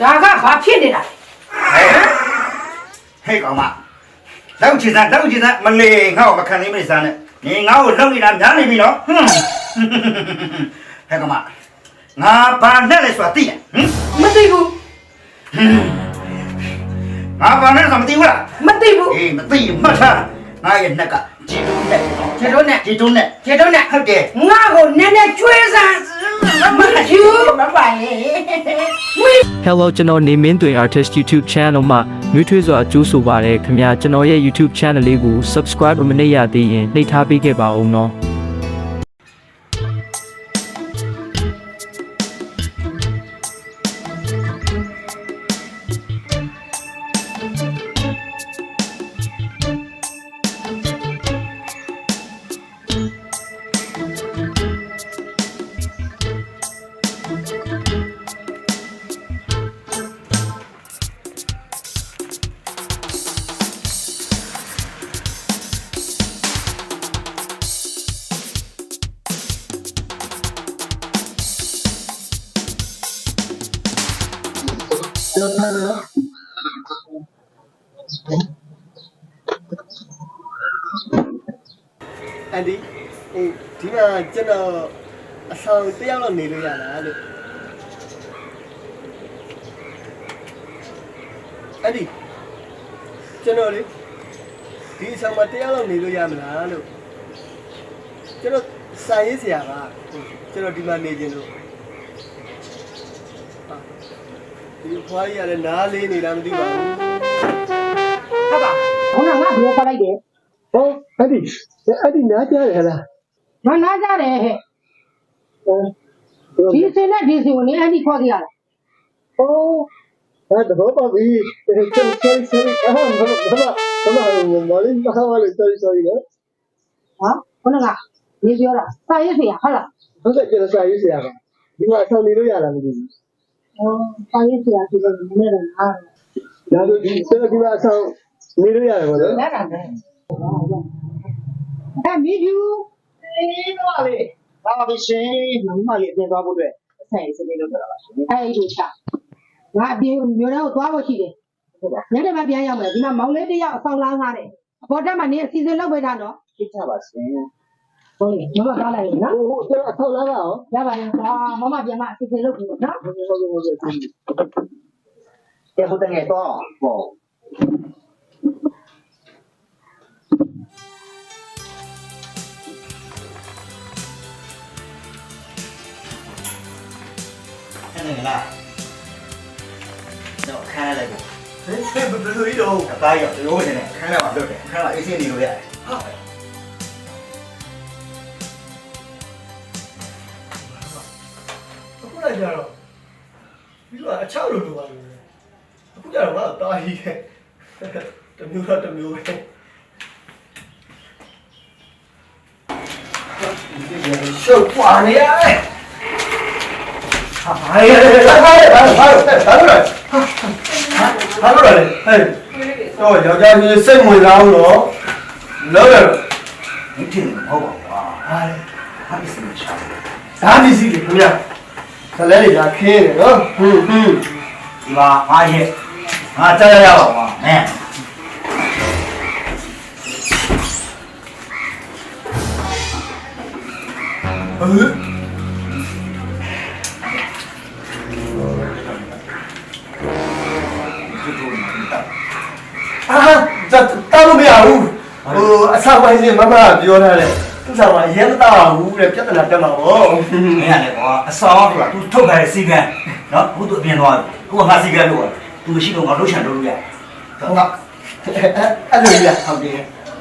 ဒါကဘာဖြစ်နေတာလဲဟဲ့ဟဲ့ကောင်မလောက်ချင်စားလောက်ချင်စားမလေငါ့ကိုမခံနိုင်မိစားနဲ့နေငါ့ကိုလောက်နေတာများနေပြီနော်ဟွန်းဟဲ့ကောင်မငါဘာနဲ့လဲဆိုတာသိတယ်ဟင်မသိဘူးငါဘာနဲ့ဆိုတာမသိဘူးလားမသိဘူးအေးမသိရင်မှတ်ထားငါရဲ့နှက်ကဂျီတုံးနဲ့ခြေတော့နဲ့ဂျီတုံးနဲ့ခြေတော့နဲ့ဟုတ်တယ်ငါ့ကိုနည်းနည်းကျွေးစား မချူမပိုင် Hello ကျွန်တော်နေမင်းတွင် Artist YouTube Channel မှာမျိုးထွေးစွာအကျိုးဆိုပါရခင်ဗျာကျွန်တော်ရဲ့ YouTube Channel လေးကို Subscribe မလုပ်ရသေးရင်နှိပ်ထားပေးခဲ့ပါဦးနော် တော်အဆောင်တစ်ယောက်လောက်နေလို့ရလားလို့အန်ဒီကျွန်တော်လေဒီအဆောင်မှာတစ်ယောက်လောက်နေလို့ရမလားလို့ကျွန်တော်စာရေးဆရာပါဟုတ်ကျွန်တော်ဒီမှာနေခြင်းလို့ဟာဒီဖွားကြီးကလည်းနားလေးနေတာမသိပါဘူးဟုတ်ပါခုနကငါဘယ်လိုခေါ်လိုက်တယ်ဟောအန်ဒီအန်ဒီနားကြားရလား မနာကြတယ်ဟဲ့ဟောဒီစင်နဲ့ဒီစင်ကိုနည်းအဲ့ဒီခေါ်ကြရလားဟောအဲ့တော့ပါပြီ sorry sorry အာဘာဘာဘာဘာမလေးမခါဝလေး sorry sorry နော်ဟမ်ခုနကနေပြောတာစာရေးစရာဟုတ်လားဟုတ်ကဲ့ကျွန်တော်စာရေးဆရာပါဒီမှာဆောင်နေလို့ရလားမသိဘူးဟောစာရေးစရာဒီလိုနည်းနည်းတော့ငါဒါဆိုဒီကျွန်တော်ဒီမှာဆောင်နေလို့ရတယ်ဗောနော်လက်တာပဲအဲ့မိဖြူ အေးတော့လေဘာမှရှင်မမလေးအပြင်သွားဖို့အတွက်အဆိုင်စနေလို့ပြောတာပါရှင်အဲ့ဒီချငါအပြင်မျိုးတော့သွားဖို့ရှိတယ်ညနေမှပြန်ရောက်မယ်ဒီမှာမောင်လေးတယောက်အဆောင်လာငါတယ်အပေါ်တက်မှာနေအစီအစဉ်လုပ်ပေးတာနော်သိချပါရှင်ဟုတ်လေမမကားလိုက်နော်ဟိုဟိုကျွန်တော်အထောက်လာပါအောင်ရပါတယ်ဟာမမပြန်မအစီအစဉ်လုပ်ပြီနော်ဟုတ်ကဲ့ဟုတ်ကဲ့ဟုတ်ကဲ့ကဲဟုတ်တယ်တော့ပေါ့ အဲ့ဒါလားတော့ခါရလိုက်ပေါ့ဟဲ့ဘယ်လိုလဲတော့အသားရောရိုးနေတယ်ခါရမှာလွတ်တယ်ခါရအေးစင်းနေလို့ရတယ်အခုလည်းကြတော့ပြီးတော့အချောက်လိုလိုပါလို့အခုကြတော့ငါတားကြီးရဲ့တမျိုးတော့တမျိုးပဲရှုပ်ပွားနေရတယ် ဟာဟာရဟာဟာဟာဟာဟာလို့ဘာလို့လဲဟဲ့တော့ယောက်ျားကြီးစိတ်ဝင်စားဘူးတော့လောရဒီတင်မဟုတ်ပါဘူးဟာဟာဒီစမချာဒါပစ္စည်းတွေခင်ဗျာခလဲတွေကခင်းတယ်နော်ဟွန်းဟွန်းဒီမှာအားရဲ့ငါကြားရရပါပါမင်းဟမ် အာတားလို့မရဘူးဟိုအစားပိုင်းရှင်မမကပြောထားတယ်သူစားမှာရဲမတာဘူးတဲ့ပြဿနာတက်မှာပေါ့မင်းကလည်းကောအဆောင်ကသူထုတ်ခဲ့တဲ့စီကံနော်ဘုသူအပြင်သွားသူကငါစီကံလို့ကသူမရှိတော့ငါလှုပ်ချန်လုပ်လို့ရဟုတ်ကအဲ့လိုရဟုတ်တယ်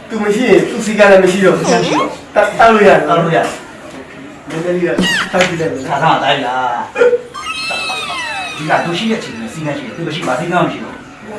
သူမရှိရင်သူစီကံလည်းမရှိတော့တားလို့ရတားလို့ရမင်းလည်းရတားကြည့်လိုက်ဒါသာတိုင်းလားဒီကသူရှိတဲ့ချိန်မှာစီကံရှိတယ်သူမရှိပါစီကံမရှိတော့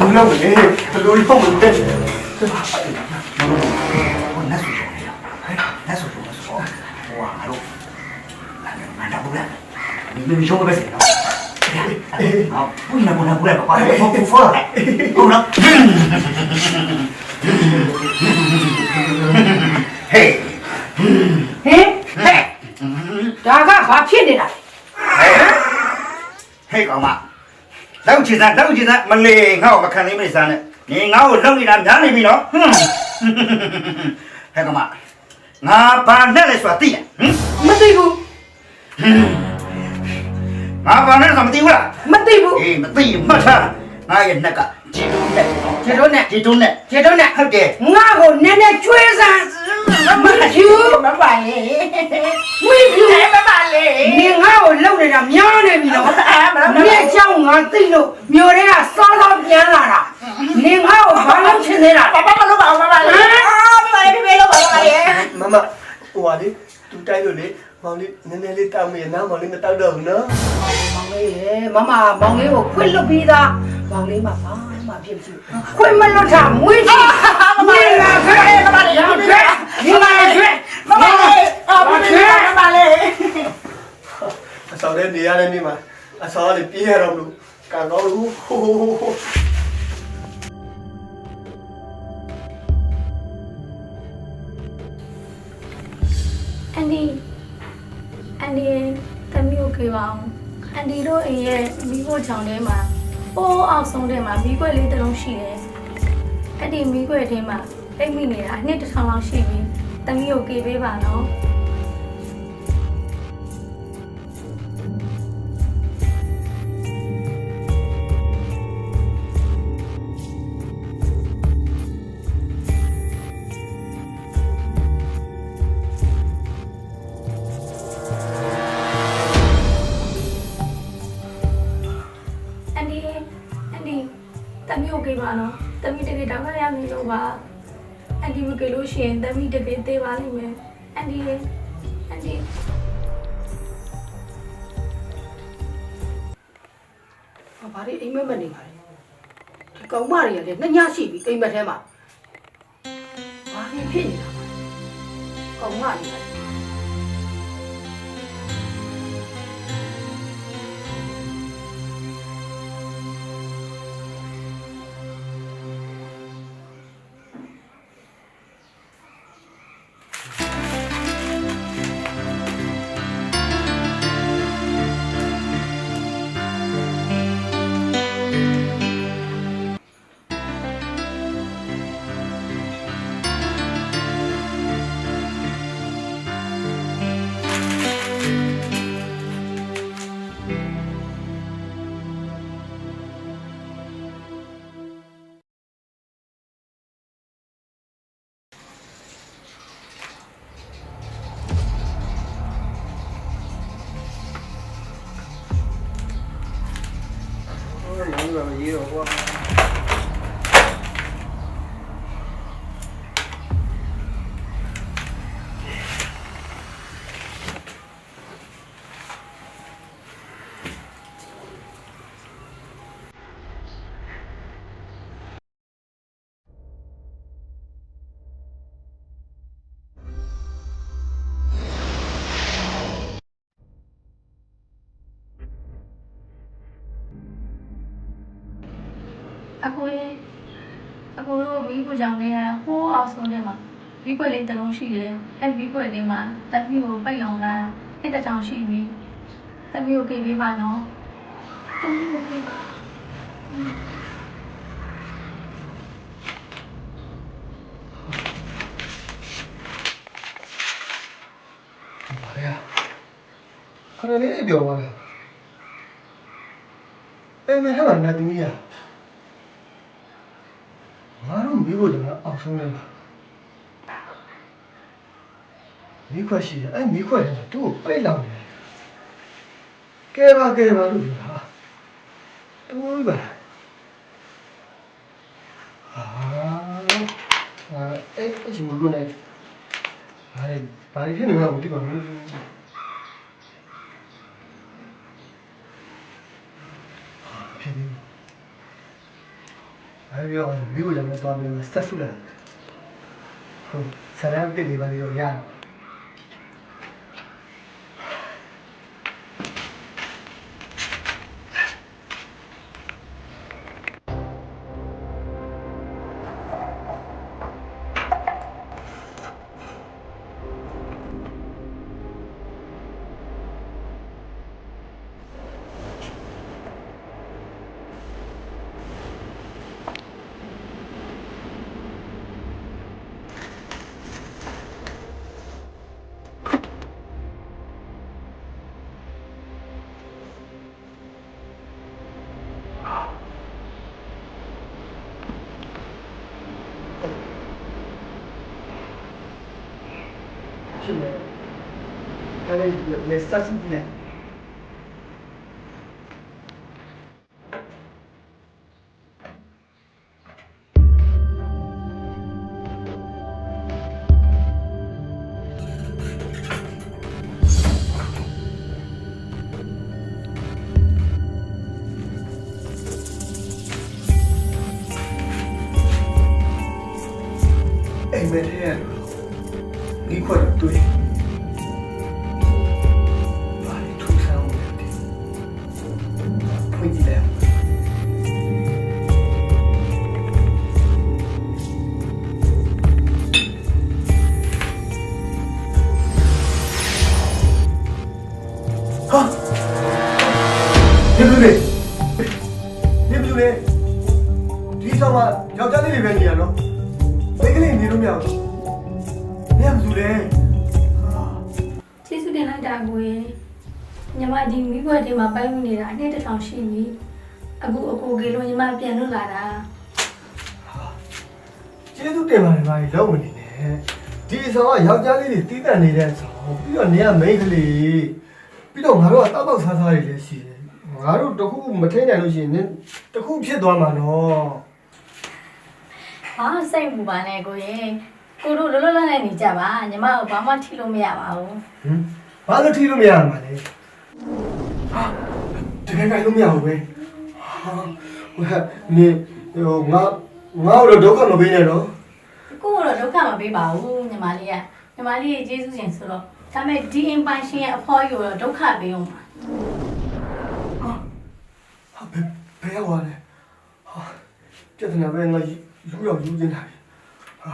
不能不给，他都要不给。这啥？我说你说说没有？哎，你说说没说？我还有，俺俺俺咋不来？你你叫我别睡了。好，不应该不能不来吧？把这个给放了来，嘿，嘿，嘿，咱干啥骗你呢？嘿，嘿，哥们。 လောက်ချင်စားလောက်ချင်စားမလေးငါ့ကိုမခံနိုင်မစားနဲ့နေငါ့ကိုလောက်နေတာများနေပြီနော်ဟွန်းဟဲ့ကောင်မငါဘာနဲ့လဲဆိုတာသိလားဟမ်မသိဘူးငါဘာနဲ့လဲဆိုတာမသိဘူးလားမသိဘူးအေးမသိရင်မှတ်ထားငါရဲ့နှက်ကဂျီတုံးနဲ့ခြေတော့နဲ့ဂျီတုံးနဲ့ခြေတော့နဲ့ဟုတ်တယ်ငါ့ကိုနည်းနည်းကျွေးစ မ်းမချူမပါလေမွေးဘူးမပါလေနေငါ့ကိုလုံနေတာများနေပြီနော်နေအကြောင်းငါသိလို့မျိုးတွေကစောစောပြန်လာတာနေငါ့ကိုဘာလို့ချင်နေတာလဲဘာမလို့ပါမပါလေအာမပါလေပြေလို့ပါပါလေမမဟိုပါလေသူတိုက်လို့လေ မောင်လေးနည်းနည်းလေးတောက်မိရနားမောင်လေးမတောက်တော့ဘူးနော်မောင်လေးရေမမမောင်လေးကိုခွင့်လွတ်ပြီးသားမောင်လေးမဘာမှဖြစ်မရှိဘူးခွင့်မလွတ်တာမွေးချင်မမလေးလာခဲ့မမလေးရောက်ခဲ့ဒီမှာခဲ့မပါလေအာမပါလေအစော်တဲ့နေရတဲ့နေ့မှာအစော်လေးပြေးရတော့လို့ကန်တော့လို့ဟိုးဟိုးဟိုးဟိုးအန်ဒီအ န်ဒီရဲ့သမီးကိုခေပါအောင်အန်ဒီတို့အိမ်ရဲ့မိဖို့ချောင်းထဲမှာပိုးအောင်ဆုံးထဲမှာမိခွက်လေးတစ်လုံးရှိတယ်အဲ့ဒီမိခွက်ထဲမှာပိတ်မိနေတာအနှစ်တစ်ထောင်လောက်ရှိပြီသမီးကိုကေပေးပါနော် မီးကိုကြိပါနော်တမီးတကယ်တောင်းရရမယ်လို့ပါအန်ဒီမကြလို့ရှိရင်တမီးတကယ်သေးပါလိမ့်မယ်အန်ဒီအန်ဒီဘာလို့အိမ်မက်မနေပါလဲဒီကောင်မတွေကလည်းနှစ်ညရှိပြီအိမ်မက်ထဲမှာဘာလို့ဖြစ်နေတာလဲကောင်မတွေက မောင် အခုရင်အခုတို့မိဖို့ချောင်းထဲကဟိုးအောင်ဆုံးထဲမှာမိခွက်လေးတစ်လုံးရှိတယ်အဲ့မိခွက်လေးမှာတမီးကိုပိတ်အောင်လားအဲ့တစ်ထောင်ရှိပြီတမီးကိုကြိပေးပါနော်တမီးကိုကြိပါပါလေခဏလေးပြောပါလားအဲ့မဲ့ဟဲ့နာသမီးရငါတို့ မိဖို့လည်းအောင်ဆုံးလိုက်မိခွက်ရှိတယ်အဲ့မိခွက်လည်းသူ့ကိုပိတ်လောင်နေကဲပါကဲပါလို့ပြောတာတူပါအာအဲ့အဲ့ဒီမလို့နေဘာလဲဘာဖြစ်နေမှာမသိပါဘူးဖြစ်နေ အဲ့ဒီတော့မိကိုကြောင့်လည်းသွားပြီးစတက်ဆုလာဟုတ်ဆရာတစ်တွေပါလေတော့ရတယ် ဖြစ်နေအဲ့ဒီလေ လွတ်လာတာ။ကျေးဇူးတင်ပါတယ်ဗျာ။လောက်ဝင်နေတယ်။ဒီဆောင်ကယောက်ျားလေးတွေတီးတန့်နေတဲ့ဆောင်။ပြီးတော့နေရမိန်းကလေး။ပြီးတော့ငါတို့ကတောက်တောက်ဆားဆားတွေလည်းရှိတယ်။ငါတို့တခုမထိန်နိုင်လို့ရှိရင်တခုဖြစ်သွားမှာနော်ဟာစိတ်မူပါနဲ့ကိုရေကိုတို့လောလောလတ်နဲ့နေကြပါညီမကိုဘာမှထိလို့မရပါဘူး။ဟင်။ဘာလို့ထိလို့မရမှာလဲ။ဟာတကယ်ကြိုင်လို့မရဘူးပဲ။ဟာဟို နေဟိုငါငါတို့ဒုက္ခမပေးနဲ့နော်ကိုကတော့ဒုက္ခမပေးပါဘူးညီမလေးကညီမလေးရဲ့ကျေးဇူးရှင်ဆိုတော့ဒါပေမဲ့ဒီအင်ပိုင်ရှင်ရဲ့အဖေါ်ကြီးကိုတော့ဒုက္ခပေးအောင်ပါ။ဟာဘယ်ဘယ်ရောက်သွားလဲ။ဟာပြဿနာပဲငါလူရောက်ယူနေတာပြီ။ဟာ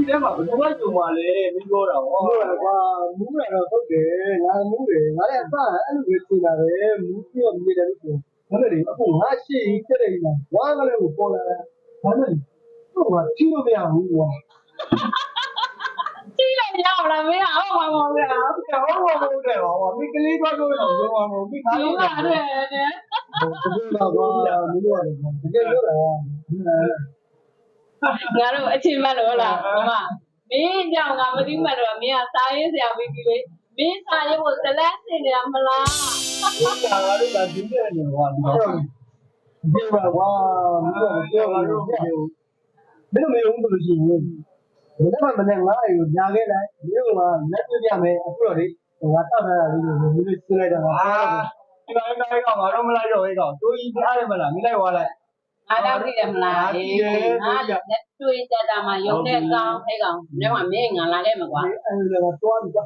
ဒီလိုဖြစ်တဲ့မှာဘယ်လိုမှကြုံပါလဲမင်းပြောတာဟောဟုတ်လားကွာမူးရတော့ဟုတ်တယ်ငါမူးတယ်ငါလည်းအစအဲ့လိုပဲထင်တာပဲမူးပြီးတော့မြေတယ်လို့ပြောငါလည်းအခုငါရှိရင်ပြည့်တယ်ညာဝါကလေးကိုပေါ်လာတယ်ဘာလို့တော့ငါထိလို့မရဘူးကွာကြည့်လိုက်ရအောင်လားမင်းအောင်ပါမောင်ဗျာဟောဟောဟုတ်တယ်ဟောမိကလေးတော့တော့တော့ပြောအောင်မိခါဒီလို့ကတော့တဲ့နဲ့တကယ်တော့ကွာမင်းတို့ရတယ်တကယ်လို့လား ငါတို့အချင်းမလို့လားမမမင်းကြောင့်ငါမသိမှတော့မင်းကစားရေးဆရာပြီးပြီလေမင်းစားရေးကိုဇလန်းစင်နေတာမလားဒါကလည်းဒါဒီတဲ့နေဟောဒီတော့ဒီပါကွာမင်းတို့ပြောလို့မင်းတို့မယုံဘူးလို့ရှိရင်ဘယ်တော့မှမနဲ့ငါ့အိမ်ကိုညာခဲ့လိုက်မြို့ကလက်ပြပြမယ်အခုတော့လေငါတောက်ထားတာလေးကိုမင်းတို့ရှင်းလိုက်တာငါဒီကောင်လေးကောင်ငါတော့မလိုက်တော့ဟဲ့ကောင်တို့ကြီးအားရမလားမင်းလိုက်သွားလိုက် ငါတော့သိတယ်မလားအေးငါလက်တွေ့ကြတာမှရုံတဲ့ကောင်းဟဲ့ကောင်ဒီမှာမင်းငါလာခဲ့မှာကွာအဲ့ဒါကတော့တွားပြီကွာ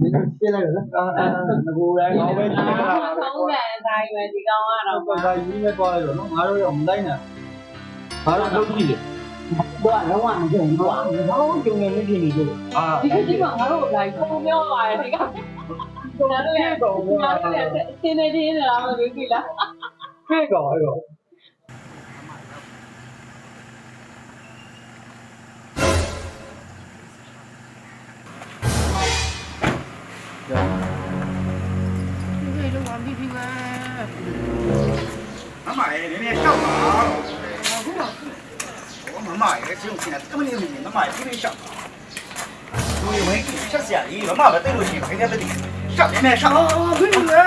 မင်းတို့ရှင်းလိုက်တော့နော်အဲ့ဒါကိုယ်လည်းငါပဲရှင်းလိုက်တာသုံးတယ်အတိုင်းပဲဒီကောင်ကတော့တော့ဒါရင်းနဲ့တွားလိုက်တော့နော်ငါတို့ရောမလိုက်နဲ့ငါတို့လုပ်ကြည့်တယ်တော့လုံးဝမကြုံဘူးကွာဟောကျုံနေနေနေလို့အာဒီကဒီမှာငါတို့လိုက်ပုံပြောပါတယ်ဒီကောင်ငါတို့ရဲ့ကောင်ငါတို့ရဲ့စင်းနေတင်းလာမလို့ပြီလားဖေးကောင် မမရဲ့နည်းနည်းရှောက်ပါဟုတ်ပါဘူးမမရဲ့ကျုံချင်တာကမလေးမင်းမမရဲ့ပြင်းရှောက်ပါတို့ရဲ့ဝင်းချက်စရာကြီးမမမသိလို့ရှိရင်ဘယ်နဲ့တည်းရှောက်နည်းနည်းရှောက်အော်မိပြီပဲ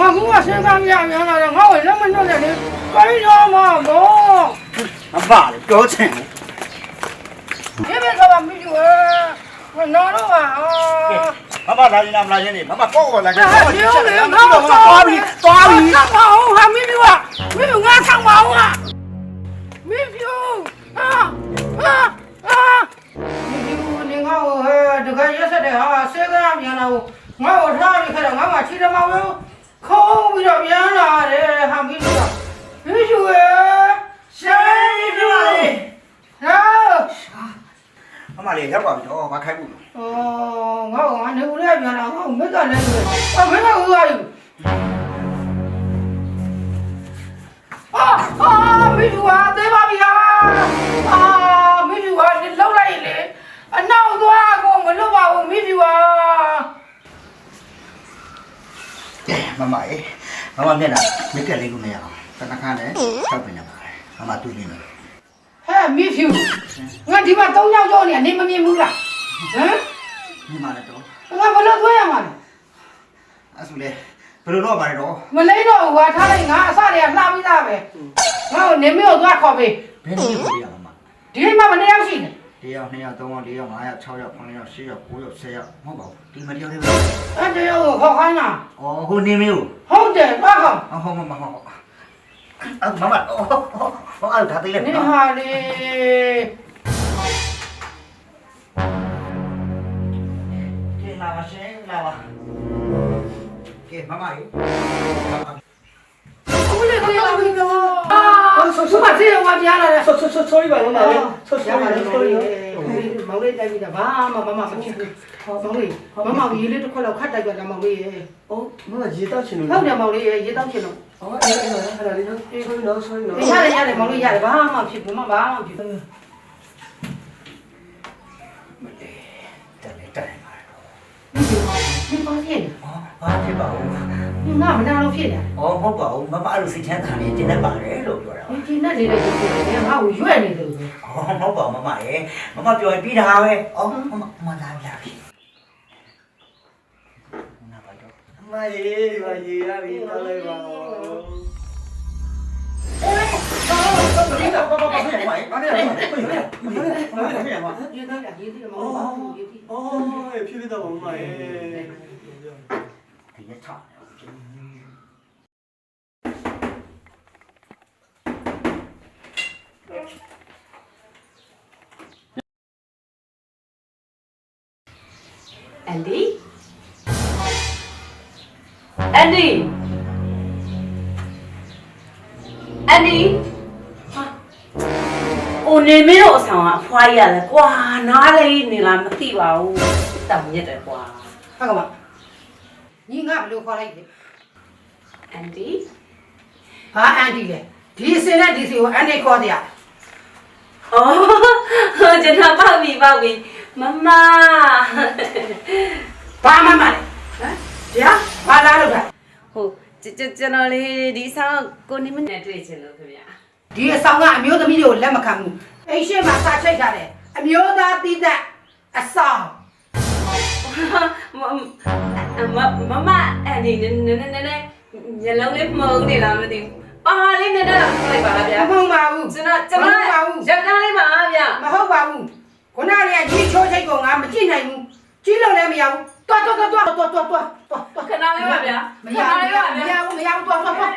ငါကငါစဉ်းစားမရများလာတော့ငါ့ကိုလက်မနှုတ်နဲ့လေကိုင်းတော့မှာမောမမလေပြောချင်တယ်ဒီ မမရေမမမျက်နှာမိကက်လေးကိုမရအောင်တနခါနဲ့ရှောက်ပင်နေပါတယ်မမတွေ့နေတယ်ဟဲ့မိသူငါဒီမှာ၃ယောက်ကြောနေနေမမြင်ဘူးလားဟမ်မိမလည်းတော့ငါဘယ်လိုသွားရမှာလဲအဲ့ဆိုလေဘယ်လိုတော့ပါတယ်တော့မလိမ့်တော့ဘူးဟာထားလိုက်ငါအစတွေကလှပြီးသားပဲငါ့ကိုနေမျိုးသွားခေါ်ပေးဘယ်နည်းကိုပြရမမဒီမှာမနေရောက်ရှိတယ် 1ယောက်2ယောက်3ယောက်4ယောက်5ယောက်6ယောက်9ယောက်10ယောက်9ယောက်10ယောက်မဟုတ်ပါဘူးဒီမတယောက်လေးပဲအဲ့တယောက်ကိုခေါ်ခိုင်းတာအော်ဟိုနေမျိုးဟုတ်တယ်သွားခေါ်အော်ဟောမမဟုတ်အဲ့မမအော်ဟောအဲ့ဒါသိလိုက်နေနော်ဟာလေကဲလာပါရှင်လာပါကဲမမရေဦးလေးကို ရောက်ပြီတော့အာဆုမသေးရောပြားလာတယ်ဆောဆောဆောဆောပါလုံးလာလေဆောဆောရပါပါလေလုံးဆိုဆောရရောမောင်လေးတိုက်ပြီးတာဘာမှမမမဖြစ်ဘူးမောင်လေးမမကြီးလေးတစ်ခွက်လောက်ခတ်တိုက်ပြတာမောင်လေးရေအော်မမရေတောက်ချင်လို့ဟုတ်တယ်မောင်လေးရေရေတောက်ချင်လို့အော်အဲ့ဒါအဲ့ဒါလေးနော်အေးခေါင်းနော်ဆောနော်ရတယ်ရတယ်မောင်လေးရတယ်ဘာမှဖြစ်ဘူးမဘာမှဖြစ်ဘူးတက်လေတက်ပါဒီပါဖြစ်အော်ဘာဖြစ်ပါဦးနေ ငါမနာလို့ဖြစ်တယ်အော်ဟုတ်ပါဦးမမအဲ့လိုစိတ်ချမ်းသာနေတင်နေပါတယ်လို့ပြောတာဒီကျင်းနဲ့လေးလေးဖြစ်တယ်ငါ့ကိုရွက်နေတယ်အော်ဟုတ်ပါမမရေမမပြောရင်ပြီးတာပဲအော်မမမလာပြပြီနာပါတော့မရေမရေရပြီတောက်လိုက်ပါဒီကပါပါပါဖြစ်ပါဘာလဲဘာလဲဘာလဲဘာလဲဘာလဲရေတောက်တာရေတိမောင်ဘာလို့ရေတိအော်ဖြစ်ဖြစ်တော့မမရေဒီနေ့ထား အန်ဒီအန်ဒီအန်ဒီဟာအိုနေမင်းတို့အဆောင်ကအဖွားကြီးရတယ်ကွာနားလေးနေလားမသိပါဘူးတောင်မြက်တယ်ကွာဟုတ်ကဲ့ ညီငါဘယ်လိုခေါ်လိုက်လဲအန်ဒီဟာအန်တီလေဒီစင်နဲ့ဒီစီကိုအန်တီခေါ်တရားအော်ကျွန်တော်ပေါ့ပြီပေါ့ပြီမမဘာမှမလဲဟမ်တရားဘာလာလို့လဲဟိုကျွန်တော်လေးဒီဆောင်ကိုနေမနဲ့တွေ့ချင်လို့ခင်ဗျာဒီအဆောင်ကအမျိုးသမီးတွေကိုလက်မခံဘူးအိမ်ရှိမှာစာချိတ်ထားတယ်အမျိုးသားတိတဲ့အဆောင် မမမအဲ့ဒီနည်းနည်းနည်းနည်းညလုံးလေးမှုန်နေလားမသိဘူးပါလေးနဲ့တော့လိုက်ပါလားဗျာမဟုတ်ပါဘူးကျွန်တော်ကျွန်တော်ရက်သားလေးပါဗျာမဟုတ်ပါဘူးခုနကကြီးချိုးချိတ်ကောင်ငါမကြည့်နိုင်ဘူးကြီးလုံးလည်းမရဘူးတွားတွားတွားတွားတွားတွားတွားခဏလေးပါဗျာခဏလေးပါဗျာမရဘူးမရဘူးတွားတွားတွား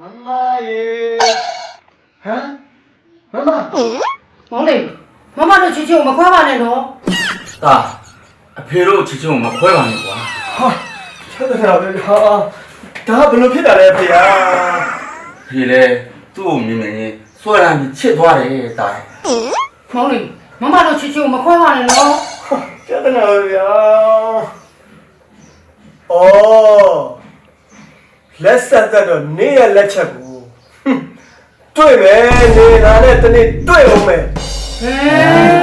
မမရေဟမ်မမမောင်လေးမမတို့ချစ်ချစ်ကိုမခွဲပါနဲ့နော်တာအဖေတို့ချစ်ချင်းကိုမခွဲပါနဲ့ကွာဟာချက်တာပဲဟာဒါဘယ်လိုဖြစ်တာလဲဖေယာဖေလေသူ့ကိုမြင်မြင်ချင်းဆွဲလာပြီးချစ်သွားတယ်တာမောင်လေးမမတို့ချစ်ချစ်ကိုမခွဲပါနဲ့နော်ချက်တာပဲဗျာအော် လက်ဆက်သက်တော့နေရလက်ချက်ကိုဟွန်းတွေ့မယ်နေလာနဲ့တနေ့တွေ့အောင်မယ်ဟဲ